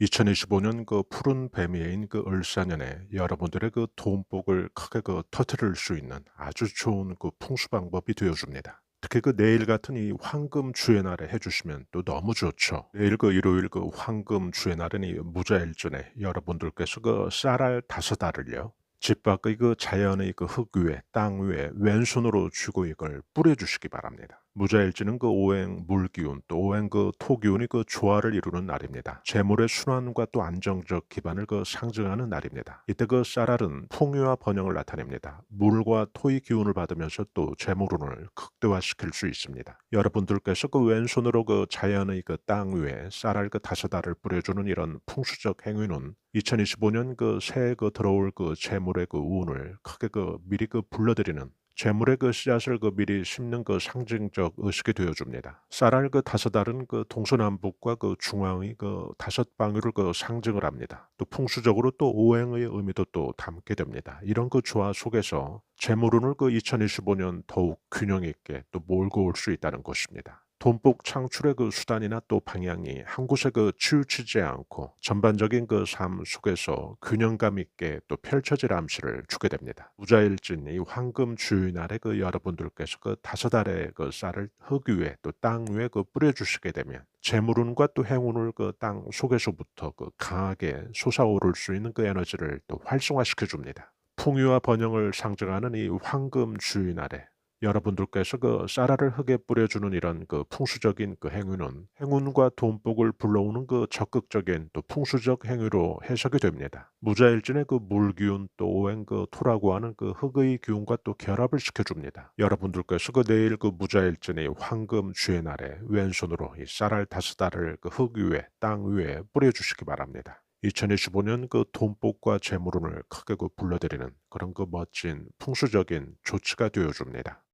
2025년 그 푸른 뱀이인 그 을사년에 여러분들의 그 돈복을 크게 그 터뜨릴 수 있는 아주 좋은 그 풍수 방법이 되어 줍니다. 특히 그 내일 같은 이 황금 주의 날에 해주시면 또 너무 좋죠. 내일 그 일요일 그 황금 주의 날은 이 무자일전에 여러분들께서 그 쌀알 다섯 알을요. 집 밖의 그 자연의 그 흙 위에 땅 위에 왼손으로 쥐고 이걸 뿌려주시기 바랍니다. 무자일지는 그 오행 물기운 또 오행 그 토기운이 그 조화를 이루는 날입니다. 재물의 순환과 또 안정적 기반을 그 상징하는 날입니다. 이때 그 쌀알은 풍요와 번영을 나타냅니다. 물과 토의 기운을 받으면서 또 재물운을 극대화시킬 수 있습니다. 여러분들께서 그 왼손으로 그 자연의 그 땅 위에 쌀알 그 다섯 알을 뿌려주는 이런 풍수적 행위는 2025년 그 새해 그 들어올 그 재물의 그 운을 크게 그 미리 그 불러들이는 재물의 그 씨앗을 그 미리 심는 그 상징적 의식이 되어줍니다. 쌀알 그 다섯 알은 그 동서남북과 그 중앙의 그 다섯 방위를 그 상징을 합니다. 또 풍수적으로 또 오행의 의미도 또 담게 됩니다. 이런 그 조화 속에서 재물운을 그 2025년 더욱 균형 있게 또 몰고 올 수 있다는 것입니다. 돈복 창출의 그 수단이나 또 방향이 한 곳에 그 치우치지 않고 전반적인 그 삶 속에서 균형감 있게 또 펼쳐질 암시를 주게 됩니다. 무자일진 이 황금 주일날에 그 여러분들께서 그 다섯 알의 그 쌀을 흙 위에 또 땅 위에 그 뿌려주시게 되면 재물운과 또 행운을 그 땅 속에서부터 그 강하게 솟아오를 수 있는 그 에너지를 또 활성화시켜 줍니다. 풍요와 번영을 상징하는 이 황금 주일날에 여러분들께서 그 쌀알을 흙에 뿌려주는 이런 그 풍수적인 그 행위는 행운과 돈복을 불러오는 그 적극적인 또 풍수적 행위로 해석이 됩니다. 무자일진의 그 물기운 또 오행 그 토라고 하는 그 흙의 기운과 또 결합을 시켜줍니다. 여러분들께서 그 내일 그 무자일진의 황금 주의 날에 왼손으로 이 쌀알 다섯 알을 그 흙 위에 땅 위에 뿌려주시기 바랍니다. 2025년 그 돈복과 재물운을 크게 그 불러들이는 그런 그 멋진 풍수적인 조치가 되어줍니다.